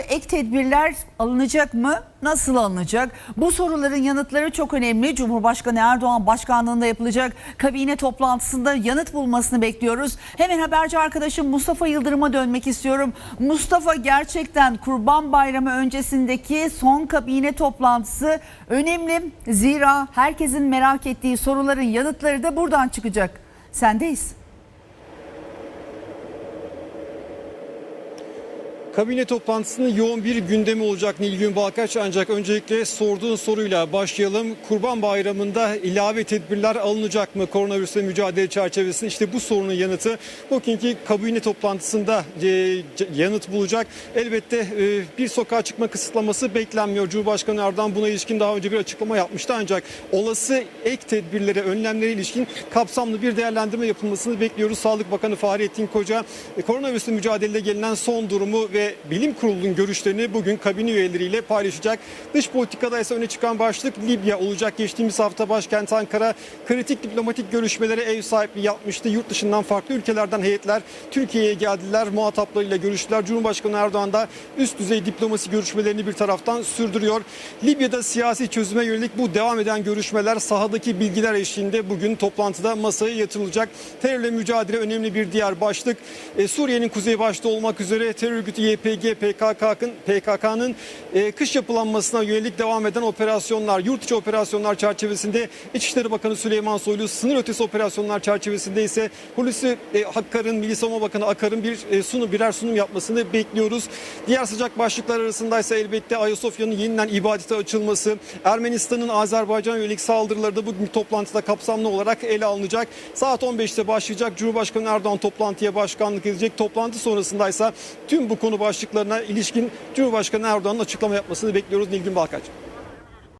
Ek tedbirler alınacak mı? Nasıl alınacak? Bu soruların yanıtları çok önemli. Cumhurbaşkanı Erdoğan başkanlığında yapılacak kabine toplantısında yanıt bulmasını bekliyoruz. Hemen haberci arkadaşım Mustafa Yıldırım'a dönmek istiyorum. Mustafa gerçekten Kurban Bayramı öncesindeki son kabine toplantısı önemli. Zira herkesin merak ettiği soruların yanıtları da buradan çıkacak. Sendeyiz. Kabine toplantısının yoğun bir gündemi olacak Nilgün Balkaç ancak öncelikle sorduğun soruyla başlayalım. Kurban Bayramı'nda ilave tedbirler alınacak mı koronavirüsle mücadele çerçevesinde? İşte bu sorunun yanıtı bugünkü kabine toplantısında e, yanıt bulacak. Elbette e, bir sokağa çıkma kısıtlaması beklenmiyor. Cumhurbaşkanı Erdoğan buna ilişkin daha önce bir açıklama yapmıştı ancak olası ek tedbirlere, önlemlere ilişkin kapsamlı bir değerlendirme yapılmasını bekliyoruz. Sağlık Bakanı Fahrettin Koca e, koronavirüsle mücadelede gelinen son durumu ve bilim kurulunun görüşlerini bugün kabine üyeleriyle paylaşacak. Dış politikada ise öne çıkan başlık Libya olacak. Geçtiğimiz hafta başkent Ankara kritik diplomatik görüşmelere ev sahipliği yapmıştı. Yurt dışından farklı ülkelerden heyetler Türkiye'ye geldiler. Muhataplarıyla görüştüler. Cumhurbaşkanı Erdoğan da üst düzey diplomasi görüşmelerini bir taraftan sürdürüyor. Libya'da siyasi çözüme yönelik bu devam eden görüşmeler sahadaki bilgiler eşliğinde bugün toplantıda masaya yatırılacak. Terörle mücadele önemli bir diğer başlık. E, Suriye'nin kuzey başta olmak üzere terör örgütü YPG, PKK'nın PKK'nın e, kış yapılanmasına yönelik devam eden operasyonlar, yurt içi operasyonlar çerçevesinde İçişleri Bakanı Süleyman Soylu, sınır ötesi operasyonlar çerçevesinde ise Hulusi e, Akkar'ın, Milli Savunma Bakanı Akar'ın bir e, sunum, birer sunum yapmasını bekliyoruz. Diğer sıcak başlıklar arasındaysa elbette Ayasofya'nın yeniden ibadete açılması, Ermenistan'ın Azerbaycan'a yönelik saldırıları da bugün toplantıda kapsamlı olarak ele alınacak. Saat 15'te başlayacak. Cumhurbaşkanı Erdoğan toplantıya başkanlık edecek. Toplantı sonrasındaysa tüm bu konu başlıklarına ilişkin Cumhurbaşkanı Erdoğan'ın açıklama yapmasını bekliyoruz Nilgün Balkaç.